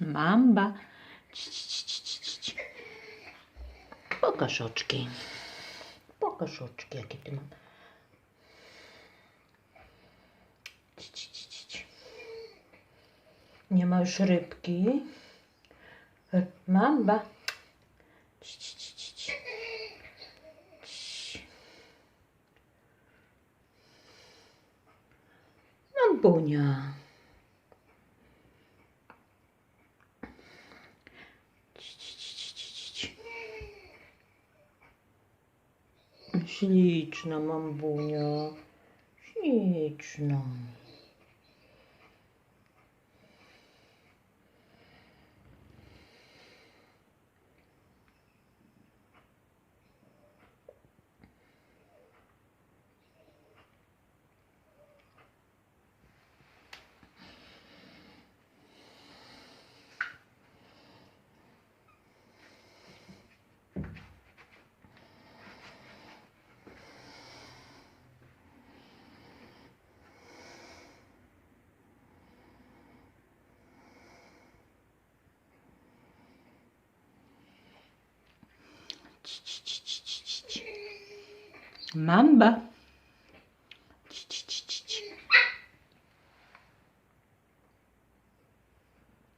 Mamba. Ci, ci, ci, ci, ci, ci. Pokaż oczki. Pokaż oczki, jakie ty mam. Nie ma już rybki. E, Mamba. Ci, Śliczna mambunia. Śliczna. Mamba.